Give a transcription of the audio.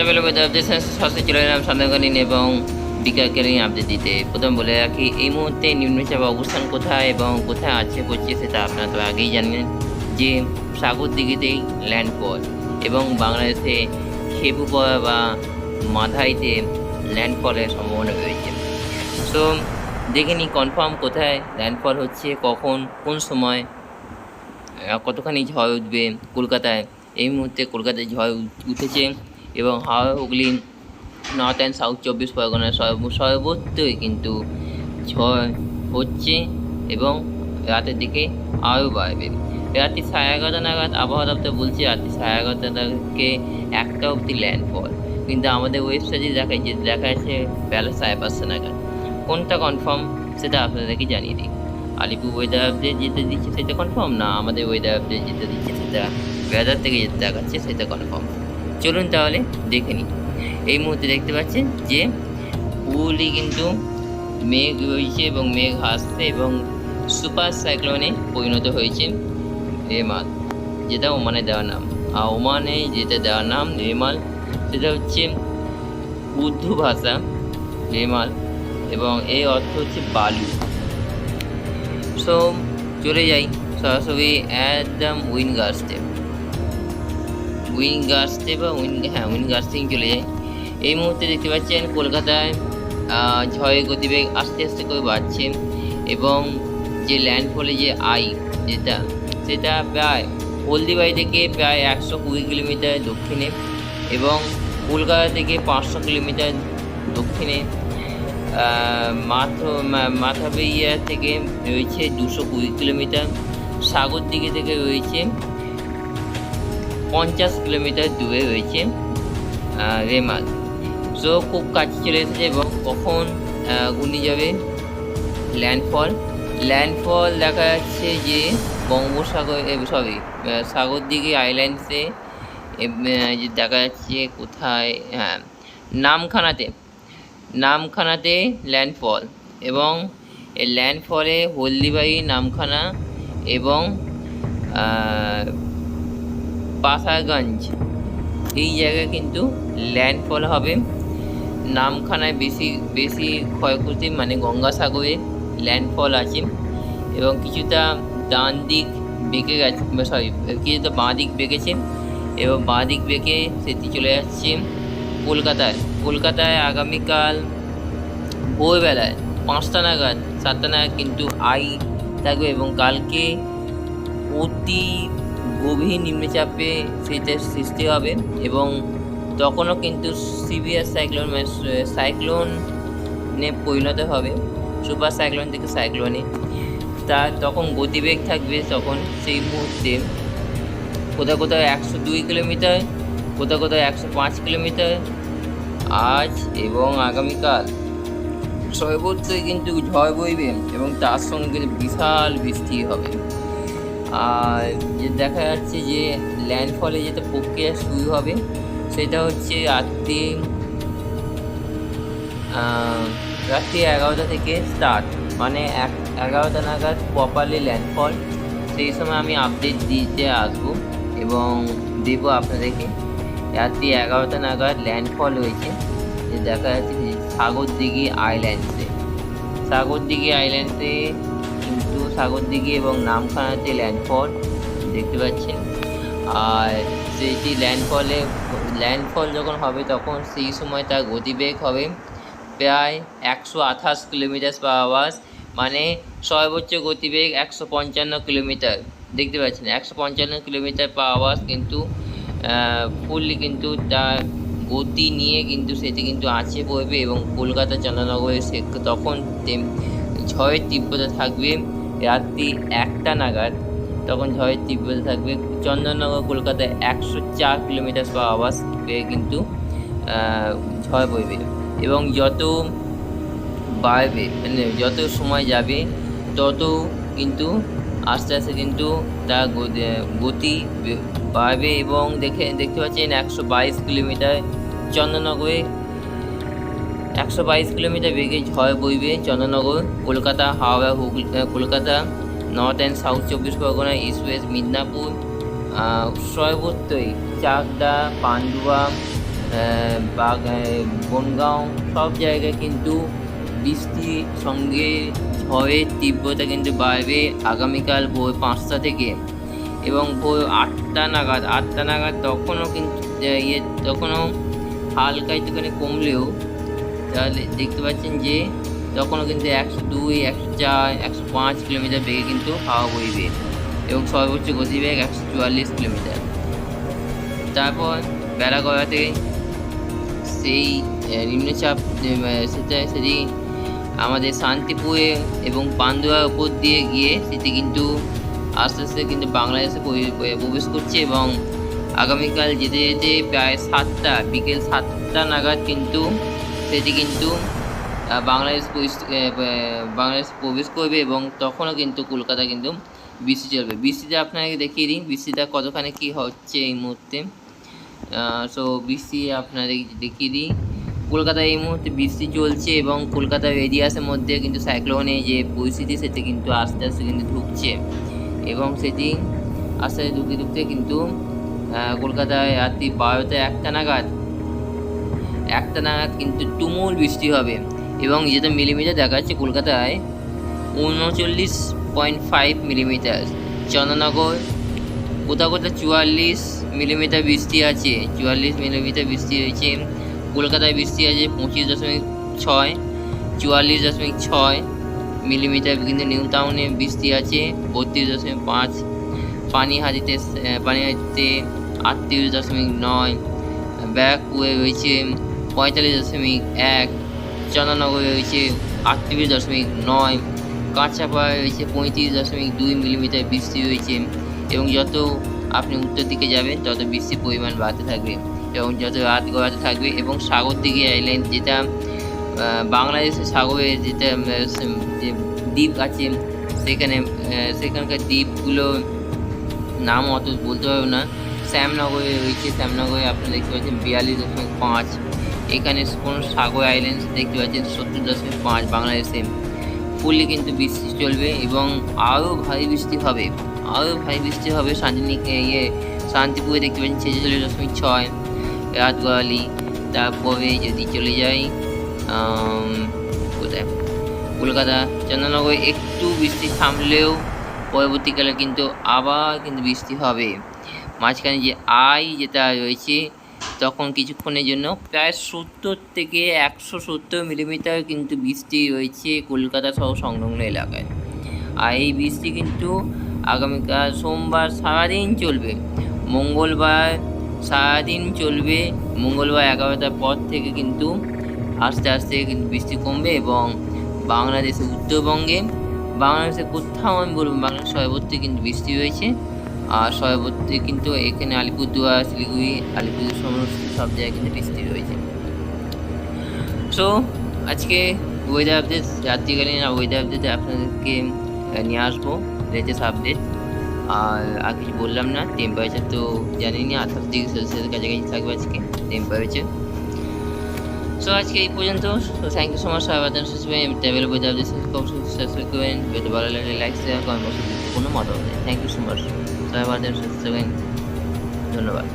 Travel weather আপডেটের সাথে চলে এলাম সান্দাকালীন এবং বিকালকালীন আপডেট দিতে। প্রথম বলে রাখি, এই মুহূর্তে নিম্নচাপ অবস্থান কোথায় এবং কোথায় আছে করছে সেটা আপনারা তো আগেই জানেন যে সাগর দিঘিতেই ল্যান্ডফল এবং বাংলাদেশে খেপুপাড়া বা মাধাইতে ল্যান্ডফলের সম্ভাবনা রয়েছে। সো দেখে নিই কনফার্ম কোথায় ল্যান্ডফল হচ্ছে, কখন, কোন সময় কতখানি ঝড় উঠবে কলকাতায়। এই মুহূর্তে কলকাতায় ঝড় উঠ- উঠেছে। এবং হাওয়া হুগলি নর্থ অ্যান্ড সাউথ চব্বিশ পরগনায় সর্ব- সর্বত্রই কিন্তু ঝড় হচ্ছে এবং রাতের দিকে আরও বাড়বে। রাত্রি সাড়ে এগারোটা নাগাদ আবহাওয়া দপ্তর বলছে রাত্রি সাড়ে এগারোটা থেকে একটা অবধি ল্যান্ডফল কিন্তু আমাদের ওয়েবসাইটে দেখায়, যে দেখা যাচ্ছে বেলা সাড়ে পাঁচটা নাগাদ। কোনটা কনফার্ম সেটা আপনাদেরকে জানিয়ে দিই। আলিপুর ওয়েদার আপডেট যেতে দিচ্ছে সেটা কনফার্ম না, আমাদের ওয়েদার আপডেট যেতে দিচ্ছে সেটা ওয়েদার থেকে যেতে দেখাচ্ছে সেটা কনফার্ম চলুন তাহলে দেখে নিই। এই মুহূর্তে দেখতে পাচ্ছেন যে পুরোলি কিন্তু মেঘ রয়েছে এবং মেঘ আসছে এবং সুপার সাইক্লোনে পরিণত হয়েছে রেমাল, যেটা ওমানে দেওয়ার নাম। আর ওমানে যেটা দেওয়ার নাম রেমাল, সেটা হচ্ছে উর্দু ভাষা রেমাল এবং এই অর্থ হচ্ছে বালু। সো চলে যাই সরাসরি একদম উইন গার্সতে উইন গার্সতে বা উইন হ্যাঁ উইন গার্সতেই চলে যায় এই মুহূর্তে দেখতে পাচ্ছেন কলকাতায় ঝড়ের গতিবেগ আস্তে আস্তে করে বাড়ছে এবং যে ল্যান্ডফলে যে আই যেটা, সেটা প্রায় হলদিবাড়ি থেকে প্রায় একশো কুড়ি কিলোমিটার দক্ষিণে এবং কলকাতা থেকে পাঁচশো কিলোমিটার দক্ষিণে। মাথা মাথাবেইয়া থেকে রয়েছে দুশো কুড়ি কিলোমিটার, সাগর দিকে থেকে রয়েছে পঞ্চাশ কিলোমিটার দূরে রয়েছে রেমাল। সো খুব কাছে চলে এসেছে এবং কখন ঘূর্ণি যাবে? ল্যান্ডফল। ল্যান্ডফল দেখা যাচ্ছে যে বঙ্গোসাগর সরি সাগর দিকে আইল্যান্ডসে দেখা যাচ্ছে কোথায় হ্যাঁ নামখানাতে। নামখানাতে ল্যান্ডফল এবং ল্যান্ডফলে হলদিবাড়ি নামখানা এবং পাশাগঞ্জ এই জায়গায় কিন্তু ল্যান্ডফল হবে। নামখানায় বেশি বেশি ক্ষয়ক্ষতি মানে গঙ্গাসাগরে ল্যান্ডফল আছে। এবং কিছুটা ডান দিক বেঁকে গেছে সরি কিছুটা বাঁ দিক বেঁকেছে। এবং বাঁ দিক বেঁকে সেটি চলে যাচ্ছে কলকাতায়। কলকাতায় আগামীকাল ভোরবেলায় পাঁচটা নাগাদ, সাতটা নাগাদ কিন্তু আই থাকবে এবং কালকে অতি গভীর নিম্নচাপে সেটা সৃষ্টি হবে এবং তখনও কিন্তু সিভিয়ার সাইক্লোন সাইক্লোনে পরিণত হবে। সুপার সাইক্লোন থেকে সাইক্লোনে। তার তখন গতিবেগ থাকবে তখন সেই মুহূর্তে। কোথাও কোথাও একশো দুই কিলোমিটার, কোথাও কোথাও একশো পাঁচ কিলোমিটার। আজ এবং আগামীকাল। সর্বত্রই কিন্তু ঝড় বইবে এবং তার সঙ্গে বিশাল বৃষ্টি হবে। আর যে দেখা যাচ্ছে যে ল্যান্ডফলে যেটা প্রক্রিয়া শুরু হবে, সেটা হচ্ছে রাত্রি রাত্রি এগারোটা থেকে স্টার্ট মানে এক, এগারোটা নাগাদ প্রপারলি ল্যান্ডফল সেই সময় আমি আপডেট দিতে আসব এবং দেবো আপনাদেরকে। রাত্রি এগারোটা নাগাদ ল্যান্ডফল হয়েছে, যে দেখা যাচ্ছে সাগরদিঘি আইল্যান্ডসে সাগরদিঘি আইল্যান্ডসে সাগরদিঘি এবং নামখানাতে ল্যান্ডফল দেখতে পাচ্ছেন। আর সেইটি ল্যান্ডফলে ল্যান্ডফল যখন হবে তখন সেই সময় তার গতিবেগ হবে প্রায় একশো আঠাশ কিলোমিটার পার আওয়ার্স মানে সর্বোচ্চ গতিবেগ একশো পঞ্চান্ন কিলোমিটার দেখতে পাচ্ছেন, একশো পঞ্চান্ন কিলোমিটার পার আওয়ার্স কিন্তু ফুললি কিন্তু তার গতি নিয়ে কিন্তু সেটি কিন্তু আঁচে পড়বে এবং কলকাতা চন্দ্রনগরে সে তখন ঝড়ের তীব্রতা থাকবে। রাত্রি একটা নাগাদ, তখন ঝড়ের তীব্রতা থাকবে। চন্দননগর, কলকাতায় একশো চার কিলোমিটার পার আওয়ার্স বেগে কিন্তু ঝড় বইবে। এবং যত বাড়বে মানে যত সময় যাবে, তত কিন্তু আস্তে আস্তে কিন্তু তার গতি বাড়বে। এবং দেখে, দেখতে পাচ্ছেন একশো বাইশ কিলোমিটার চন্দননগরে একশো বাইশ কিলোমিটার বেগে ঝড় বইবে Chandannagar, Kolkata, Howrah, Hooghly Kolkata, north and south চব্বিশ পরগনা, ইস্ট ওয়েস্ট মিদনাপুর সর্বত্রই চাকদা, পান্ডুয়া বনগাঁও, সব জায়গায় কিন্তু বৃষ্টির সঙ্গে ঝড়ের তীব্রতা কিন্তু বাড়বে আগামীকাল ভোর পাঁচটা থেকে। এবং ভোর আটটা নাগাদ আটটা নাগাদ তখনও কিন্তু ইয়ে তখনও হালকা একটুখানি কমলেও তাহলে দেখতে পাচ্ছেন যে তখনও কিন্তু একশো দুই, একশো চার, একশো পাঁচ কিলোমিটার বেগে কিন্তু হাওয়া বইবে এবং সর্বোচ্চ গতিবেগ একশো চুয়াল্লিশ কিলোমিটার। তারপর বেলা গড়াতে সেই নিম্নচাপ সেটা সেটি আমাদের শান্তিপুরে এবং পান্ডুয়ার উপর দিয়ে গিয়ে সেটি কিন্তু আস্তে আস্তে কিন্তু বাংলাদেশে প্রবে- প্রবেশ করছে এবং আগামীকাল যেতে যেতে প্রায় সাতটা, বিকেল সাতটা নাগাদ কিন্তু সেটি কিন্তু বাংলাদেশ বাংলাদেশ প্রবেশ করবে এবং তখনও কিন্তু কলকাতা কিন্তু বৃষ্টি চলবে। বৃষ্টিতে আপনাকে দেখিয়ে দিন বৃষ্টিটা কতখানি কী হচ্ছে এই মুহূর্তে? সো বৃষ্টি আপনাদের দেখিয়ে দিই। কলকাতায় এই মুহূর্তে বৃষ্টি চলছে এবং কলকাতার এরিয়াসের মধ্যে কিন্তু সাইক্লোনে যে পরিস্থিতি, সেটি কিন্তু আস্তে আস্তে কিন্তু ঢুকছে এবং সেটি আস্তে আস্তে ঢুকতে ঢুকতে কিন্তু কলকাতায় রাত্রি বারোটা একটা নাগাদ একটা নাগাদ কিন্তু তুমুল বৃষ্টি হবে এবং যেটা মিলিমিটার দেখা যাচ্ছে কলকাতায় উনচল্লিশ পয়েন্ট ফাইভ মিলিমিটার। চন্দ্রনগর, কোথাও কোথাও চুয়াল্লিশ মিলিমিটার বৃষ্টি আছে। চুয়াল্লিশ মিলিমিটার বৃষ্টি হয়েছে কলকাতায় বৃষ্টি আছে পঁচিশ দশমিক ছয়, চুয়াল্লিশ দশমিক ছয় মিলিমিটার কিন্তু নিউ টাউনে বৃষ্টি আছে, বত্রিশ দশমিক পাঁচ, পানিহাটিতে পানিহাটিতে আটত্রিশ দশমিক নয়। ব্যারাকপুরে রয়েছে পঁয়তাল্লিশ দশমিক এক, চন্দ্রনগরে রয়েছে আটত্রিশ দশমিক নয়, কাঁচাপাড়ায় রয়েছে পঁয়ত্রিশ দশমিক দুই মিলিমিটার বৃষ্টি রয়েছে এবং যত আপনি উত্তর দিকে যাবেন, তত বৃষ্টির পরিমাণ বাড়তে থাকবে এবং যত রাত গড়াতে থাকবে এবং সাগর দিকে আইল্যান্ড যেটা বাংলাদেশের সাগরে যেটা যে দ্বীপ আছে, সেখানে সেখানকার দ্বীপগুলো নাম অত বলতে পারব না। শ্যামনগরে রয়েছে, শ্যামনগরে আপনি দেখতে পাচ্ছেন বিয়াল্লিশ দশমিক পাঁচ এখানে কোন সাগর আইল্যান্ড দেখতে পাচ্ছেন, সত্তর দশমিক পাঁচ বাংলাদেশে। ফুললি কিন্তু বৃষ্টি চলবে এবং আরও ভারী বৃষ্টি হবে। আরও ভারী বৃষ্টি হবে শান্তিনিকে ইয়ে শান্তিপুরে দেখতে পাচ্ছেন ছেচল্লিশ দশমিক ছয়। রাত গড়ালি তারপরে যদি চলে যাই কোথায়? কলকাতা। চন্দ্রনগরে একটু বৃষ্টি থামলেও পরবর্তীকালে কিন্তু আবার কিন্তু বৃষ্টি হবে। মাঝখানে যে আই যেটা রয়েছে তখন কিছুক্ষণের জন্য। প্রায় সত্তর থেকে একশো সত্তর মিলিমিটার কিন্তু বৃষ্টি রয়েছে কলকাতা সহ সংলগ্ন এলাকায়। আর এই বৃষ্টি কিন্তু আগামীকাল সোমবার সারাদিন চলবে। মঙ্গলবার সারাদিন চলবে। মঙ্গলবার এগারোটার পর থেকে কিন্তু আস্তে আস্তে কিন্তু বৃষ্টি কমবে এবং বাংলাদেশের উত্তরবঙ্গে বাংলাদেশে কোথাও আমি বলব বাংলাদেশ সর্বত্র কিন্তু বৃষ্টি হয়েছে। আর সর্বত্র কিন্তু এখানে আলিপুরদুয়ার, শিলিগুড়ি, আলিপুরদুয়ার সমস্ত সব জায়গায় কিন্তু বৃষ্টি রয়েছে। সো আজকে ওয়েদার আপডেট রাত্রিকালীন ওয়েদার আপডেটে আপনাদেরকে নিয়ে আসব লেটেস্ট আপডেট আর আর কিছু বললাম না টেম্পারেচার তো জানিনি আঠাশ ডিগ্রি সেলসিয়াসের কাছাকাছি থাকবে আজকে টেম্পারেচার সো আজকে এই পর্যন্ত। থ্যাংক ইউ সো মাচ সবাই বাদান সুসবেন ট্রাভেল বই যাবে সাবস্ক্রাইব করবেন। ভালো লাগলে লাইক শেয়ার কমেন্ট কোনো মতামত থ্যাংক ইউ সো মাচ সবাই বাদান সুসবেন ধন্যবাদ।